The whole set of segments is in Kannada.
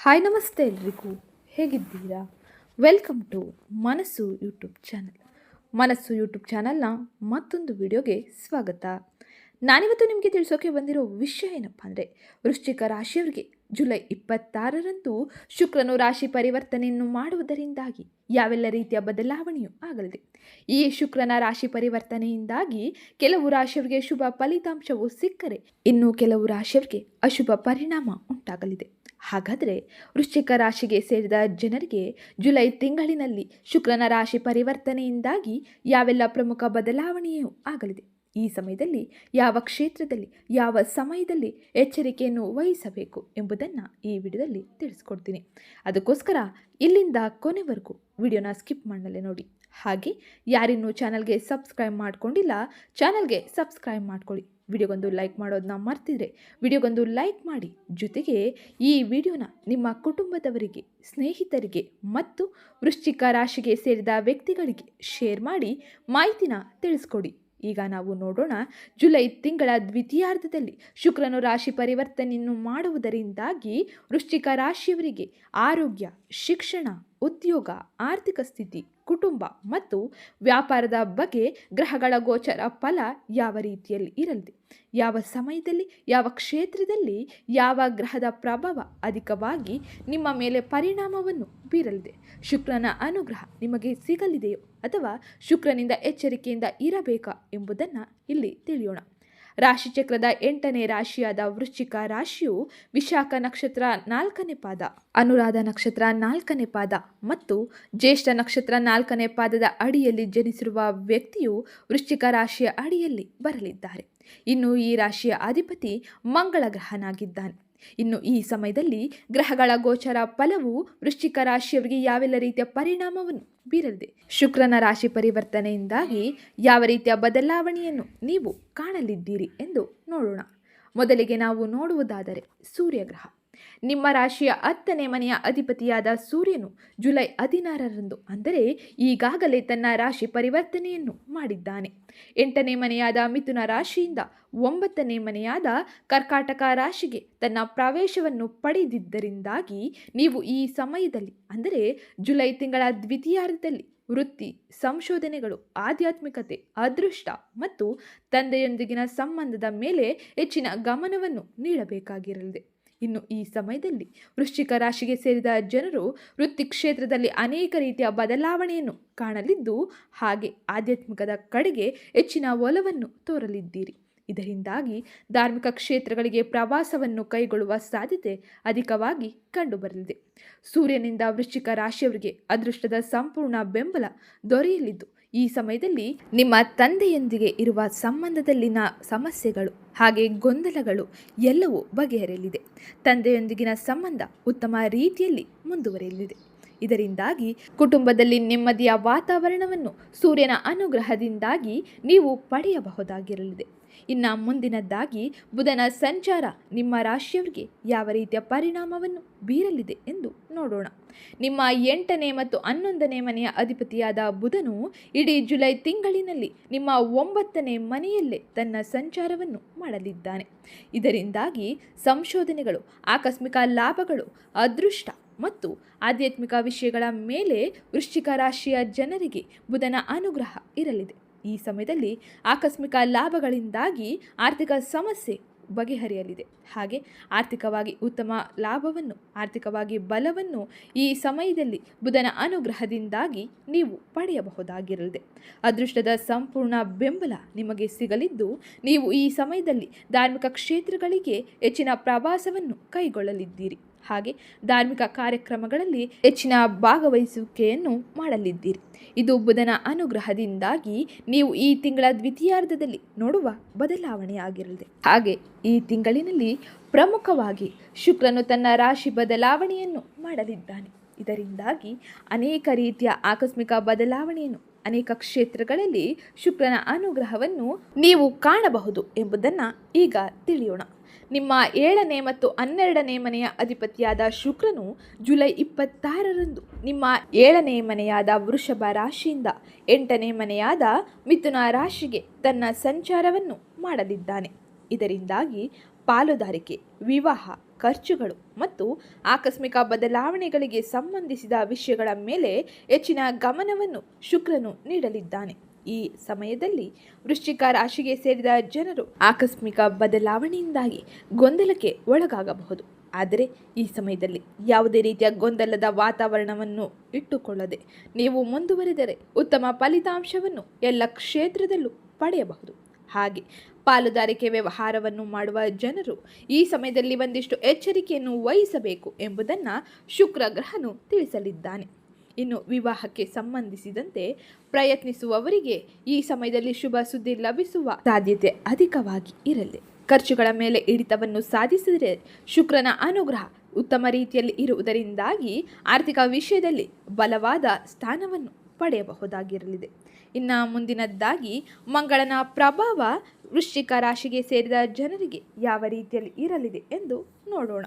ಹಾಯ್ ನಮಸ್ತೆ ಎಲ್ರಿಗೂ. ಹೇಗಿದ್ದೀರಾ? Welcome to Manasu YouTube channel Manasu YouTube ಚಾನಲ್ನ ಮತ್ತೊಂದು ವಿಡಿಯೋಗೆ ಸ್ವಾಗತ. ನಾನಿವತ್ತು ನಿಮಗೆ ತಿಳಿಸೋಕೆ ಬಂದಿರೋ ವಿಷಯ ಏನಪ್ಪ ಅಂದರೆ, ವೃಶ್ಚಿಕ ರಾಶಿಯವರಿಗೆ ಜುಲೈ ಇಪ್ಪತ್ತಾರರಂದು ಶುಕ್ರನು ರಾಶಿ ಪರಿವರ್ತನೆಯನ್ನು ಮಾಡುವುದರಿಂದಾಗಿ ಯಾವೆಲ್ಲ ರೀತಿಯ ಬದಲಾವಣೆಯೂ ಆಗಲಿದೆ. ಈ ಶುಕ್ರನ ರಾಶಿ ಪರಿವರ್ತನೆಯಿಂದಾಗಿ ಕೆಲವು ರಾಶಿಯವರಿಗೆ ಶುಭ ಫಲಿತಾಂಶವು ಸಿಕ್ಕರೆ, ಇನ್ನು ಕೆಲವು ರಾಶಿಯವರಿಗೆ ಅಶುಭ ಪರಿಣಾಮ ಉಂಟಾಗಲಿದೆ. ಹಾಗಾದರೆ ವೃಶ್ಚಿಕ ರಾಶಿಗೆ ಸೇರಿದ ಜನರಿಗೆ ಜುಲೈ ತಿಂಗಳಿನಲ್ಲಿ ಶುಕ್ರನ ರಾಶಿ ಪರಿವರ್ತನೆಯಿಂದಾಗಿ ಯಾವೆಲ್ಲ ಪ್ರಮುಖ ಬದಲಾವಣೆಯೂ ಆಗಲಿದೆ? ಈ ಸಮಯದಲ್ಲಿ ಯಾವ ಕ್ಷೇತ್ರದಲ್ಲಿ, ಯಾವ ಸಮಯದಲ್ಲಿ ಎಚ್ಚರಿಕೆಯನ್ನು ವಹಿಸಬೇಕು ಎಂಬುದನ್ನು ಈ ವಿಡಿಯೋದಲ್ಲಿ ತಿಳಿಸ್ಕೊಡ್ತೀನಿ. ಅದಕ್ಕೋಸ್ಕರ ಇಲ್ಲಿಂದ ಕೊನೆವರೆಗೂ ವಿಡಿಯೋನ ಸ್ಕಿಪ್ ಮಾಡಲೇ ನೋಡಿ. ಹಾಗೆ ಯಾರಿನ್ನೂ ಚಾನಲ್ಗೆ ಸಬ್ಸ್ಕ್ರೈಬ್ ಮಾಡ್ಕೊಂಡಿಲ್ಲ, ಚಾನಲ್ಗೆ ಸಬ್ಸ್ಕ್ರೈಬ್ ಮಾಡ್ಕೊಳ್ಳಿ. ವಿಡಿಯೋಗೊಂದು ಲೈಕ್ ಮಾಡೋದನ್ನ ಮರ್ತಿದ್ರೆ ವಿಡಿಯೋಗೊಂದು ಲೈಕ್ ಮಾಡಿ. ಜೊತೆಗೆ ಈ ವಿಡಿಯೋನ ನಿಮ್ಮ ಕುಟುಂಬದವರಿಗೆ, ಸ್ನೇಹಿತರಿಗೆ ಮತ್ತು ವೃಶ್ಚಿಕ ರಾಶಿಗೆ ಸೇರಿದ ವ್ಯಕ್ತಿಗಳಿಗೆ ಶೇರ್ ಮಾಡಿ ಮಾಹಿತಿನ ತಿಳಿಸ್ಕೊಡಿ. ಈಗ ನಾವು ನೋಡೋಣ, ಜುಲೈ ತಿಂಗಳ ದ್ವಿತೀಯಾರ್ಧದಲ್ಲಿ ಶುಕ್ರನು ರಾಶಿ ಪರಿವರ್ತನೆಯನ್ನು ಮಾಡುವುದರಿಂದಾಗಿ ವೃಶ್ಚಿಕ ರಾಶಿಯವರಿಗೆ ಆರೋಗ್ಯ, ಶಿಕ್ಷಣ, ಉದ್ಯೋಗ, ಆರ್ಥಿಕ ಸ್ಥಿತಿ ಕುಟುಂಬ ಮತ್ತು ವ್ಯಾಪಾರದ ಬಗ್ಗೆ ಗ್ರಹಗಳ ಗೋಚರ ಫಲ ಯಾವ ರೀತಿಯಲ್ಲಿ ಇರಲಿದೆ ಯಾವ ಸಮಯದಲ್ಲಿ, ಯಾವ ಕ್ಷೇತ್ರದಲ್ಲಿ, ಯಾವ ಗ್ರಹದ ಪ್ರಭಾವ ಅಧಿಕವಾಗಿ ನಿಮ್ಮ ಮೇಲೆ ಪರಿಣಾಮವನ್ನು ಬೀರಲಿದೆ? ಶುಕ್ರನ ಅನುಗ್ರಹ ನಿಮಗೆ ಸಿಗಲಿದೆಯೋ ಅಥವಾ ಶುಕ್ರನಿಂದ ಎಚ್ಚರಿಕೆಯಿಂದ ಇರಬೇಕಾ ಎಂಬುದನ್ನು ಇಲ್ಲಿ ತಿಳಿಯೋಣ. ರಾಶಿಚಕ್ರದ ಎಂಟನೇ ರಾಶಿಯಾದ ವೃಶ್ಚಿಕ ರಾಶಿಯು ವಿಶಾಖ ನಕ್ಷತ್ರ ನಾಲ್ಕನೇ ಪಾದ, ಅನುರಾಧ ನಕ್ಷತ್ರ ನಾಲ್ಕನೇ ಪಾದ ಮತ್ತು ಜ್ಯೇಷ್ಠ ನಕ್ಷತ್ರ ನಾಲ್ಕನೇ ಪಾದದ ಅಡಿಯಲ್ಲಿ ಜನಿಸಿರುವ ವ್ಯಕ್ತಿಯು ವೃಶ್ಚಿಕ ರಾಶಿಯ ಅಡಿಯಲ್ಲಿ ಬರಲಿದ್ದಾರೆ. ಇನ್ನು ಈ ರಾಶಿಯ ಅಧಿಪತಿ ಮಂಗಳ ಗ್ರಹನಾಗಿದ್ದಾನೆ ಇನ್ನು ಈ ಸಮಯದಲ್ಲಿ ಗ್ರಹಗಳ ಗೋಚರ ಫಲವು ವೃಶ್ಚಿಕ ರಾಶಿಯವರಿಗೆ ಯಾವೆಲ್ಲ ರೀತಿಯ ಪರಿಣಾಮವನ್ನು ಬೀರಲಿದೆ? ಶುಕ್ರನ ರಾಶಿ ಪರಿವರ್ತನೆಯಿಂದಾಗಿ ಯಾವ ರೀತಿಯ ಬದಲಾವಣೆಯನ್ನು ನೀವು ಕಾಣಲಿದ್ದೀರಿ ಎಂದು ನೋಡೋಣ. ಮೊದಲಿಗೆ ನಾವು ನೋಡುವುದಾದರೆ ಸೂರ್ಯಗ್ರಹ ನಿಮ್ಮ ರಾಶಿಯ ಹತ್ತನೇ ಮನೆಯ ಅಧಿಪತಿಯಾದ ಸೂರ್ಯನು ಜುಲೈ ಹದಿನಾರರಂದು, ಅಂದರೆ ಈಗಾಗಲೇ ತನ್ನ ರಾಶಿ ಪರಿವರ್ತನೆಯನ್ನು ಮಾಡಿದ್ದಾನೆ. ಎಂಟನೇ ಮನೆಯಾದ ಮಿಥುನ ರಾಶಿಯಿಂದ ಒಂಬತ್ತನೇ ಮನೆಯಾದ ಕರ್ಕಾಟಕ ರಾಶಿಗೆ ತನ್ನ ಪ್ರವೇಶವನ್ನು ಪಡೆದಿದ್ದರಿಂದಾಗಿ ನೀವು ಈ ಸಮಯದಲ್ಲಿ, ಅಂದರೆ ಜುಲೈ ತಿಂಗಳ ದ್ವಿತೀಯಾರ್ಧದಲ್ಲಿ, ವೃತ್ತಿ, ಸಂಶೋಧನೆಗಳು, ಆಧ್ಯಾತ್ಮಿಕತೆ, ಅದೃಷ್ಟ ಮತ್ತು ತಂದೆಯೊಂದಿಗಿನ ಸಂಬಂಧದ ಮೇಲೆ ಹೆಚ್ಚಿನ ಗಮನವನ್ನು ನೀಡಬೇಕಾಗಿರಲಿದೆ. ಇನ್ನು ಈ ಸಮಯದಲ್ಲಿ ವೃಶ್ಚಿಕ ರಾಶಿಗೆ ಸೇರಿದ ಜನರು ವೃತ್ತಿ ಕ್ಷೇತ್ರದಲ್ಲಿ ಅನೇಕ ರೀತಿಯ ಬದಲಾವಣೆಯನ್ನು ಕಾಣಲಿದ್ದು ಹಾಗೆ ಆಧ್ಯಾತ್ಮಿಕದ ಕಡೆಗೆ ಹೆಚ್ಚಿನ ಒಲವನ್ನು ತೋರಲಿದ್ದೀರಿ. ಇದರಿಂದಾಗಿ ಧಾರ್ಮಿಕ ಕ್ಷೇತ್ರಗಳಿಗೆ ಪ್ರವಾಸವನ್ನು ಕೈಗೊಳ್ಳುವ ಸಾಧ್ಯತೆ ಅಧಿಕವಾಗಿ ಕಂಡುಬರಲಿದೆ. ಸೂರ್ಯನಿಂದ ವೃಶ್ಚಿಕ ರಾಶಿಯವರಿಗೆ ಅದೃಷ್ಟದ ಸಂಪೂರ್ಣ ಬೆಂಬಲ ದೊರೆಯಲಿದ್ದು, ಈ ಸಮಯದಲ್ಲಿ ನಿಮ್ಮ ತಂದೆಯೊಂದಿಗೆ ಇರುವ ಸಂಬಂಧದಲ್ಲಿನ ಸಮಸ್ಯೆಗಳು ಹಾಗೆ ಗೊಂದಲಗಳು ಎಲ್ಲವೂ ಬಗೆಹರಿಯಲಿದೆ. ತಂದೆಯೊಂದಿಗಿನ ಸಂಬಂಧ ಉತ್ತಮ ರೀತಿಯಲ್ಲಿ ಮುಂದುವರಿಯಲಿದೆ. ಇದರಿಂದಾಗಿ ಕುಟುಂಬದಲ್ಲಿ ನೆಮ್ಮದಿಯ ವಾತಾವರಣವನ್ನು ಸೂರ್ಯನ ಅನುಗ್ರಹದಿಂದಾಗಿ ನೀವು ಪಡೆಯಬಹುದಾಗಿರಲಿದೆ. ಇನ್ನು ಮುಂದಿನದ್ದಾಗಿ ಬುಧನ ಸಂಚಾರ ನಿಮ್ಮ ರಾಶಿಯವರಿಗೆ ಯಾವ ರೀತಿಯ ಪರಿಣಾಮವನ್ನು ಬೀರಲಿದೆ ಎಂದು ನೋಡೋಣ. ನಿಮ್ಮ ಎಂಟನೇ ಮತ್ತು ಹನ್ನೊಂದನೇ ಮನೆಯ ಅಧಿಪತಿಯಾದ ಬುಧನು ಇಡೀ ಜುಲೈ ತಿಂಗಳಿನಲ್ಲಿ ನಿಮ್ಮ ಒಂಬತ್ತನೇ ಮನೆಯಲ್ಲೇ ತನ್ನ ಸಂಚಾರವನ್ನು ಮಾಡಲಿದ್ದಾನೆ. ಇದರಿಂದಾಗಿ ಸಂಶೋಧನೆಗಳು, ಆಕಸ್ಮಿಕ ಲಾಭಗಳು, ಅದೃಷ್ಟ ಮತ್ತು ಆಧ್ಯಾತ್ಮಿಕ ವಿಷಯಗಳ ಮೇಲೆ ವೃಶ್ಚಿಕ ರಾಶಿಯ ಜನರಿಗೆ ಬುಧನ ಅನುಗ್ರಹ ಇರಲಿದೆ. ಈ ಸಮಯದಲ್ಲಿ ಆಕಸ್ಮಿಕ ಲಾಭಗಳಿಂದಾಗಿ ಆರ್ಥಿಕ ಸಮಸ್ಯೆ ಬಗೆಹರಿಯಲಿದೆ. ಹಾಗೆ ಆರ್ಥಿಕವಾಗಿ ಉತ್ತಮ ಲಾಭವನ್ನು, ಆರ್ಥಿಕವಾಗಿ ಬಲವನ್ನು ಈ ಸಮಯದಲ್ಲಿ ಬುಧನ ಅನುಗ್ರಹದಿಂದಾಗಿ ನೀವು ಪಡೆಯಬಹುದಾಗಿರಲಿದೆ. ಅದೃಷ್ಟದ ಸಂಪೂರ್ಣ ಬೆಂಬಲ ನಿಮಗೆ ಸಿಗಲಿದ್ದು, ನೀವು ಈ ಸಮಯದಲ್ಲಿ ಧಾರ್ಮಿಕ ಕ್ಷೇತ್ರಗಳಿಗೆ ಹೆಚ್ಚಿನ ಪ್ರವಾಸವನ್ನು ಕೈಗೊಳ್ಳಲಿದ್ದೀರಿ. ಹಾಗೆ ಧಾರ್ಮಿಕ ಕಾರ್ಯಕ್ರಮಗಳಲ್ಲಿ ಹೆಚ್ಚಿನ ಭಾಗವಹಿಸುವಿಕೆಯನ್ನು ಮಾಡಲಿದ್ದೀರಿ. ಇದು ಬುಧನ ಅನುಗ್ರಹದಿಂದಾಗಿ ನೀವು ಈ ತಿಂಗಳ ದ್ವಿತೀಯಾರ್ಧದಲ್ಲಿ ನೋಡುವ ಬದಲಾವಣೆಯಾಗಿರಲಿದೆ. ಹಾಗೆ ಈ ತಿಂಗಳಿನಲ್ಲಿ ಪ್ರಮುಖವಾಗಿ ಶುಕ್ರನು ತನ್ನ ರಾಶಿ ಬದಲಾವಣೆಯನ್ನು ಮಾಡಲಿದ್ದಾನೆ. ಇದರಿಂದಾಗಿ ಅನೇಕ ರೀತಿಯ ಆಕಸ್ಮಿಕ ಬದಲಾವಣೆಯನ್ನು ಅನೇಕ ಕ್ಷೇತ್ರಗಳಲ್ಲಿ ಶುಕ್ರನ ಅನುಗ್ರಹವನ್ನು ನೀವು ಕಾಣಬಹುದು ಎಂಬುದನ್ನು ಈಗ ತಿಳಿಯೋಣ. ನಿಮ್ಮ ಏಳನೇ ಮತ್ತು ಹನ್ನೆರಡನೇ ಮನೆಯ ಅಧಿಪತಿಯಾದ ಶುಕ್ರನು ಜುಲೈ ಇಪ್ಪತ್ತಾರರಂದು ನಿಮ್ಮ ಏಳನೇ ಮನೆಯಾದ ವೃಷಭ ರಾಶಿಯಿಂದ ಎಂಟನೇ ಮನೆಯಾದ ಮಿಥುನ ರಾಶಿಗೆ ತನ್ನ ಸಂಚಾರವನ್ನು ಮಾಡಲಿದ್ದಾನೆ. ಇದರಿಂದಾಗಿ ಪಾಲುದಾರಿಕೆ, ವಿವಾಹ ಖರ್ಚುಗಳು ಮತ್ತು ಆಕಸ್ಮಿಕ ಬದಲಾವಣೆಗಳಿಗೆ ಸಂಬಂಧಿಸಿದ ವಿಷಯಗಳ ಮೇಲೆ ಹೆಚ್ಚಿನ ಗಮನವನ್ನು ಶುಕ್ರನು ನೀಡಲಿದ್ದಾನೆ. ಈ ಸಮಯದಲ್ಲಿ ವೃಶ್ಚಿಕ ರಾಶಿಗೆ ಸೇರಿದ ಜನರು ಆಕಸ್ಮಿಕ ಬದಲಾವಣೆಯಿಂದಾಗಿ ಗೊಂದಲಕ್ಕೆ ಒಳಗಾಗಬಹುದು. ಆದರೆ ಈ ಸಮಯದಲ್ಲಿ ಯಾವುದೇ ರೀತಿಯ ಗೊಂದಲದ ವಾತಾವರಣವನ್ನು ಇಟ್ಟುಕೊಳ್ಳದೆ ನೀವು ಮುಂದುವರೆದರೆ ಉತ್ತಮ ಫಲಿತಾಂಶವನ್ನು ಎಲ್ಲ ಕ್ಷೇತ್ರದಲ್ಲೂ ಪಡೆಯಬಹುದು. ಹಾಗೆ ಪಾಲುದಾರಿಕೆ ವ್ಯವಹಾರವನ್ನು ಮಾಡುವ ಜನರು ಈ ಸಮಯದಲ್ಲಿ ಒಂದಿಷ್ಟು ಎಚ್ಚರಿಕೆಯನ್ನು ವಹಿಸಬೇಕು ಎಂಬುದನ್ನು ಶುಕ್ರ ಗ್ರಹನು ತಿಳಿಸಲಿದ್ದಾನೆ. ಇನ್ನು ವಿವಾಹಕ್ಕೆ ಸಂಬಂಧಿಸಿದಂತೆ ಪ್ರಯತ್ನಿಸುವವರಿಗೆ ಈ ಸಮಯದಲ್ಲಿ ಶುಭ ಸುದ್ದಿ ಲಭಿಸುವ ಸಾಧ್ಯತೆ ಅಧಿಕವಾಗಿ ಇರಲಿ. ಖರ್ಚುಗಳ ಮೇಲೆ ಹಿಡಿತವನ್ನು ಸಾಧಿಸಿದರೆ ಶುಕ್ರನ ಅನುಗ್ರಹ ಉತ್ತಮ ರೀತಿಯಲ್ಲಿ ಇರುವುದರಿಂದಾಗಿ ಆರ್ಥಿಕ ವಿಷಯದಲ್ಲಿ ಬಲವಾದ ಸ್ಥಾನವನ್ನು ಪಡೆಯಬಹುದಾಗಿರಲಿದೆ. ಇನ್ನು ಮುಂದಿನದ್ದಾಗಿ ಮಂಗಳನ ಪ್ರಭಾವ ವೃಶ್ಚಿಕ ರಾಶಿಗೆ ಸೇರಿದ ಜನರಿಗೆ ಯಾವ ರೀತಿಯಲ್ಲಿ ಇರಲಿದೆ ಎಂದು ನೋಡೋಣ.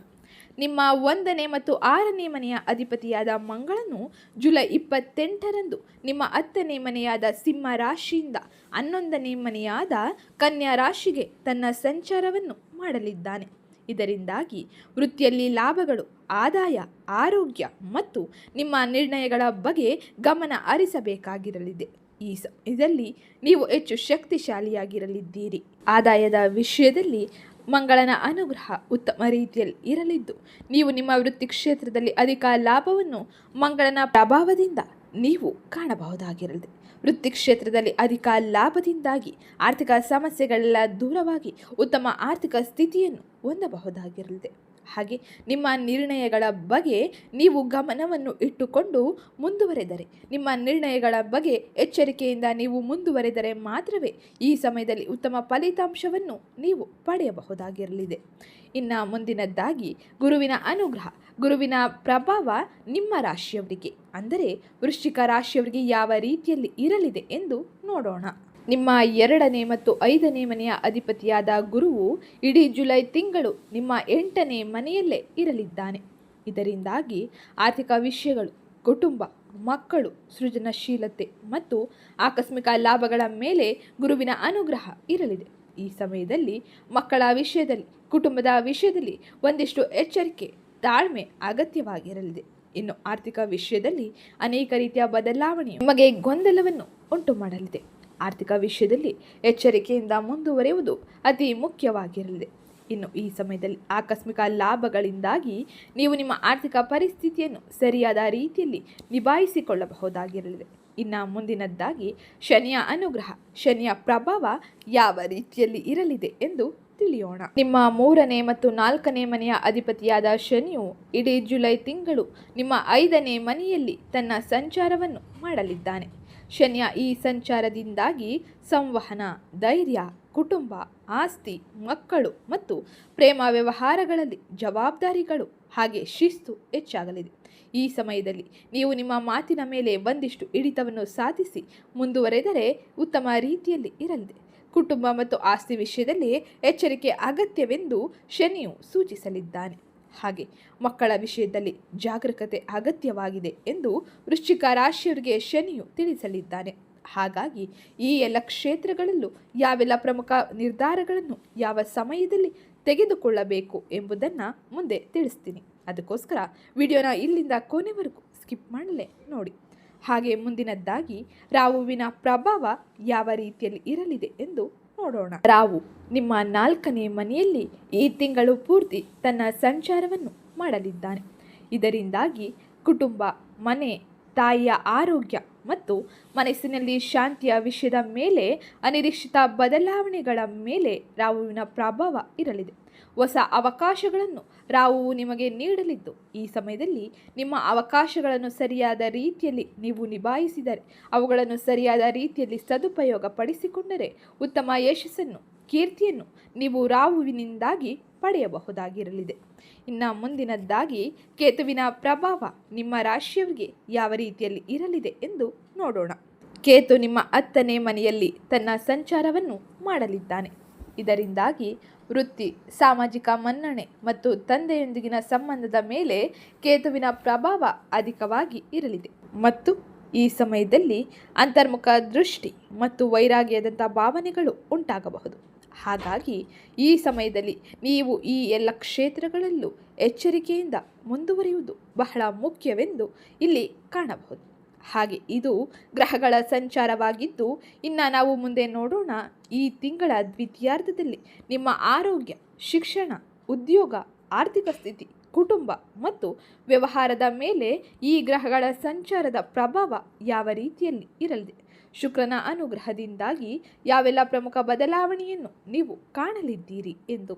ನಿಮ್ಮ ಒಂದನೇ ಮತ್ತು ಆರನೇ ಮನೆಯ ಅಧಿಪತಿಯಾದ ಮಂಗಳನು ಜುಲೈ ಇಪ್ಪತ್ತೆಂಟರಂದು ನಿಮ್ಮ ಹತ್ತನೇ ಮನೆಯಾದ ಸಿಂಹ ರಾಶಿಯಿಂದ ಹನ್ನೊಂದನೇ ಮನೆಯಾದ ಕನ್ಯಾ ರಾಶಿಗೆ ತನ್ನ ಸಂಚಾರವನ್ನು ಮಾಡಲಿದ್ದಾನೆ. ಇದರಿಂದಾಗಿ ವೃತ್ತಿಯಲ್ಲಿ ಲಾಭಗಳು, ಆದಾಯ, ಆರೋಗ್ಯ ಮತ್ತು ನಿಮ್ಮ ನಿರ್ಣಯಗಳ ಬಗ್ಗೆ ಗಮನ ಹರಿಸಬೇಕಾಗಿರಲಿದೆ. ಈ ಸಮಯದಲ್ಲಿ ನೀವು ಹೆಚ್ಚು ಶಕ್ತಿಶಾಲಿಯಾಗಿರಲಿದ್ದೀರಿ. ಆದಾಯದ ವಿಷಯದಲ್ಲಿ ಮಂಗಳನ ಅನುಗ್ರಹ ಉತ್ತಮ ರೀತಿಯಲ್ಲಿ ಇರಲಿದ್ದು, ನೀವು ನಿಮ್ಮ ವೃತ್ತಿ ಕ್ಷೇತ್ರದಲ್ಲಿ ಅಧಿಕ ಲಾಭವನ್ನು ಮಂಗಳನ ಪ್ರಭಾವದಿಂದ ನೀವು ಕಾಣಬಹುದಾಗಿರಲಿದೆ. ವೃತ್ತಿ ಕ್ಷೇತ್ರದಲ್ಲಿ ಅಧಿಕ ಲಾಭದಿಂದಾಗಿ ಆರ್ಥಿಕ ಸಮಸ್ಯೆಗಳೆಲ್ಲ ದೂರವಾಗಿ ಉತ್ತಮ ಆರ್ಥಿಕ ಸ್ಥಿತಿಯನ್ನು ಹೊಂದಬಹುದಾಗಿರಲಿದೆ. ಹಾಗೆ ನಿಮ್ಮ ನಿರ್ಣಯಗಳ ಬಗ್ಗೆ ನೀವು ಗಮನವನ್ನು ಇಟ್ಟುಕೊಂಡು ಮುಂದುವರೆದರೆ, ನಿಮ್ಮ ನಿರ್ಣಯಗಳ ಬಗ್ಗೆ ಎಚ್ಚರಿಕೆಯಿಂದ ನೀವು ಮುಂದುವರೆದರೆ ಮಾತ್ರವೇ ಈ ಸಮಯದಲ್ಲಿ ಉತ್ತಮ ಫಲಿತಾಂಶವನ್ನು ನೀವು ಪಡೆಯಬಹುದಾಗಿರಲಿದೆ. ಇನ್ನು ಮುಂದಿನದ್ದಾಗಿ, ಗುರುವಿನ ಅನುಗ್ರಹ, ಗುರುವಿನ ಪ್ರಭಾವ ನಿಮ್ಮ ರಾಶಿಯವರಿಗೆ, ಅಂದರೆ ವೃಶ್ಚಿಕ ರಾಶಿಯವರಿಗೆ ಯಾವ ರೀತಿಯಲ್ಲಿ ಇರಲಿದೆ ಎಂದು ನೋಡೋಣ. ನಿಮ್ಮ ಎರಡನೇ ಮತ್ತು ಐದನೇ ಮನೆಯ ಅಧಿಪತಿಯಾದ ಗುರುವು ಇಡೀ ಜುಲೈ ತಿಂಗಳು ನಿಮ್ಮ ಎಂಟನೇ ಮನೆಯಲ್ಲೇ ಇರಲಿದ್ದಾನೆ. ಇದರಿಂದಾಗಿ ಆರ್ಥಿಕ ವಿಷಯಗಳು, ಕುಟುಂಬ, ಮಕ್ಕಳು, ಸೃಜನಶೀಲತೆ ಮತ್ತು ಆಕಸ್ಮಿಕ ಲಾಭಗಳ ಮೇಲೆ ಗುರುವಿನ ಅನುಗ್ರಹ ಇರಲಿದೆ. ಈ ಸಮಯದಲ್ಲಿ ಮಕ್ಕಳ ವಿಷಯದಲ್ಲಿ, ಕುಟುಂಬದ ವಿಷಯದಲ್ಲಿ ಒಂದಿಷ್ಟು ಎಚ್ಚರಿಕೆ, ತಾಳ್ಮೆ ಅಗತ್ಯವಾಗಿರಲಿದೆ. ಇನ್ನು ಆರ್ಥಿಕ ವಿಷಯದಲ್ಲಿ ಅನೇಕ ರೀತಿಯ ಬದಲಾವಣೆ ನಿಮಗೆ ಗೊಂದಲವನ್ನು ಉಂಟು ಮಾಡಲಿದೆ ಆರ್ಥಿಕ ವಿಷಯದಲ್ಲಿ ಎಚ್ಚರಿಕೆಯಿಂದ ಮುಂದುವರೆಯುವುದು ಅತಿ ಮುಖ್ಯವಾಗಿರಲಿದೆ. ಇನ್ನು ಈ ಸಮಯದಲ್ಲಿ ಆಕಸ್ಮಿಕ ಲಾಭಗಳಿಂದಾಗಿ ನೀವು ನಿಮ್ಮ ಆರ್ಥಿಕ ಪರಿಸ್ಥಿತಿಯನ್ನು ಸರಿಯಾದ ರೀತಿಯಲ್ಲಿ ನಿಭಾಯಿಸಿಕೊಳ್ಳಬಹುದಾಗಿರಲಿದೆ. ಇನ್ನು ಮುಂದಿನದ್ದಾಗಿ ಶನಿಯ ಅನುಗ್ರಹ. ಶನಿಯ ಪ್ರಭಾವ ಯಾವ ರೀತಿಯಲ್ಲಿ ಇರಲಿದೆ ಎಂದು ತಿಳಿಯೋಣ. ನಿಮ್ಮ ಮೂರನೇ ಮತ್ತು ನಾಲ್ಕನೇ ಮನೆಯ ಅಧಿಪತಿಯಾದ ಶನಿಯು ಇಡೀ ಜುಲೈ ತಿಂಗಳು ನಿಮ್ಮ ಐದನೇ ಮನೆಯಲ್ಲಿ ತನ್ನ ಸಂಚಾರವನ್ನು ಮಾಡಲಿದ್ದಾನೆ. ಶನಿಯ ಈ ಸಂಚಾರದಿಂದಾಗಿ ಸಂವಹನ, ಧೈರ್ಯ, ಕುಟುಂಬ, ಆಸ್ತಿ, ಮಕ್ಕಳು ಮತ್ತು ಪ್ರೇಮ ವ್ಯವಹಾರಗಳಲ್ಲಿ ಜವಾಬ್ದಾರಿಗಳು ಹಾಗೆ ಶಿಸ್ತು ಹೆಚ್ಚಾಗಲಿದೆ. ಈ ಸಮಯದಲ್ಲಿ ನೀವು ನಿಮ್ಮ ಮಾತಿನ ಮೇಲೆ ಒಂದಿಷ್ಟು ಹಿಡಿತವನ್ನು ಸಾಧಿಸಿ ಮುಂದುವರೆದರೆ ಉತ್ತಮ ರೀತಿಯಲ್ಲಿ ಇರಲಿದೆ. ಕುಟುಂಬ ಮತ್ತು ಆಸ್ತಿ ವಿಷಯದಲ್ಲಿ ಎಚ್ಚರಿಕೆ ಅಗತ್ಯವೆಂದು ಶನಿಯು ಸೂಚಿಸಲಿದ್ದಾನೆ. ಹಾಗೆ ಮಕ್ಕಳ ವಿಷಯದಲ್ಲಿ ಜಾಗರೂಕತೆ ಅಗತ್ಯವಾಗಿದೆ ಎಂದು ವೃಶ್ಚಿಕ ರಾಶಿಯವರಿಗೆ ಶನಿಯು ತಿಳಿಸಲಿದ್ದಾನೆ. ಹಾಗಾಗಿ ಈ ಎಲ್ಲ ಕ್ಷೇತ್ರಗಳಲ್ಲೂ ಯಾವೆಲ್ಲ ಪ್ರಮುಖ ನಿರ್ಧಾರಗಳನ್ನು ಯಾವ ಸಮಯದಲ್ಲಿ ತೆಗೆದುಕೊಳ್ಳಬೇಕು ಎಂಬುದನ್ನು ಮುಂದೆ ತಿಳಿಸ್ತೀನಿ. ಅದಕ್ಕೋಸ್ಕರ ವಿಡಿಯೋನ ಇಲ್ಲಿಂದ ಕೊನೆವರೆಗೂ ಸ್ಕಿಪ್ ಮಾಡಲೇ ನೋಡಿ. ಹಾಗೆ ಮುಂದಿನದ್ದಾಗಿ ರಾಹುವಿನ ಪ್ರಭಾವ ಯಾವ ರೀತಿಯಲ್ಲಿ ಇರಲಿದೆ ಎಂದು ನೋಡೋಣ. ರಾವು ನಿಮ್ಮ ನಾಲ್ಕನೇ ಮನೆಯಲ್ಲಿ ಈ ತಿಂಗಳು ಪೂರ್ತಿ ತನ್ನ ಸಂಚಾರವನ್ನು ಮಾಡಲಿದ್ದಾನೆ. ಇದರಿಂದಾಗಿ ಕುಟುಂಬ, ಮನೆ, ತಾಯಿಯ ಆರೋಗ್ಯ ಮತ್ತು ಮನಸ್ಸಿನಲ್ಲಿ ಶಾಂತಿಯ ವಿಷಯದ ಮೇಲೆ ಅನಿರೀಕ್ಷಿತ ಬದಲಾವಣೆಗಳ ಮೇಲೆ ರಾವುವಿನ ಪ್ರಭಾವ ಇರಲಿದೆ. ಹೊಸ ಅವಕಾಶಗಳನ್ನು ರಾಹುವು ನಿಮಗೆ ನೀಡಲಿದ್ದು. ಈ ಸಮಯದಲ್ಲಿ ನಿಮ್ಮ ಅವಕಾಶಗಳನ್ನು ಸರಿಯಾದ ರೀತಿಯಲ್ಲಿ ನೀವು ನಿಭಾಯಿಸಿದರೆ, ಅವುಗಳನ್ನು ಸರಿಯಾದ ರೀತಿಯಲ್ಲಿ ಸದುಪಯೋಗ ಪಡಿಸಿಕೊಂಡರೆ ಉತ್ತಮ ಯಶಸ್ಸನ್ನು, ಕೀರ್ತಿಯನ್ನು ನೀವು ರಾಹುವಿನಿಂದಾಗಿ ಪಡೆಯಬಹುದಾಗಿರಲಿದೆ. ಇನ್ನು ಮುಂದಿನದ್ದಾಗಿ ಕೇತುವಿನ ಪ್ರಭಾವ ನಿಮ್ಮ ರಾಶಿಯವರಿಗೆ ಯಾವ ರೀತಿಯಲ್ಲಿ ಇರಲಿದೆ ಎಂದು ನೋಡೋಣ. ಕೇತು ನಿಮ್ಮ ಹತ್ತನೇ ಮನೆಯಲ್ಲಿ ತನ್ನ ಸಂಚಾರವನ್ನು ಮಾಡಲಿದ್ದಾನೆ. ಇದರಿಂದಾಗಿ ವೃತ್ತಿ, ಸಾಮಾಜಿಕ ಮನ್ನಣೆ ಮತ್ತು ತಂದೆಯೊಂದಿಗಿನ ಸಂಬಂಧದ ಮೇಲೆ ಕೇತುವಿನ ಪ್ರಭಾವ ಅಧಿಕವಾಗಿ ಇರಲಿದೆ. ಮತ್ತು ಈ ಸಮಯದಲ್ಲಿ ಅಂತರ್ಮುಖ ದೃಷ್ಟಿ ಮತ್ತು ವೈರಾಗ್ಯದಂಥ ಭಾವನೆಗಳು ಉಂಟಾಗಬಹುದು. ಹಾಗಾಗಿ ಈ ಸಮಯದಲ್ಲಿ ನೀವು ಈ ಎಲ್ಲ ಕ್ಷೇತ್ರಗಳಲ್ಲೂ ಎಚ್ಚರಿಕೆಯಿಂದ ಮುಂದುವರಿಯುವುದು ಬಹಳ ಮುಖ್ಯವೆಂದು ಇಲ್ಲಿ ಕಾಣಬಹುದು. ಹಾಗೆ ಇದು ಗ್ರಹಗಳ ಸಂಚಾರವಾಗಿದ್ದು, ಇನ್ನು ನಾವು ಮುಂದೆ ನೋಡೋಣ ಈ ತಿಂಗಳ ದ್ವಿತೀಯಾರ್ಧದಲ್ಲಿ ನಿಮ್ಮ ಆರೋಗ್ಯ, ಶಿಕ್ಷಣ, ಉದ್ಯೋಗ, ಆರ್ಥಿಕ ಸ್ಥಿತಿ, ಕುಟುಂಬ ಮತ್ತು ವ್ಯವಹಾರದ ಮೇಲೆ ಈ ಗ್ರಹಗಳ ಸಂಚಾರದ ಪ್ರಭಾವ ಯಾವ ರೀತಿಯಲ್ಲಿ ಇರಲಿದೆ? ಶುಕ್ರನ ಅನುಗ್ರಹದಿಂದಾಗಿ ಯಾವೆಲ್ಲ ಪ್ರಮುಖ ಬದಲಾವಣೆಯನ್ನು ನೀವು ಕಾಣಲಿದ್ದೀರಿ ಎಂದು.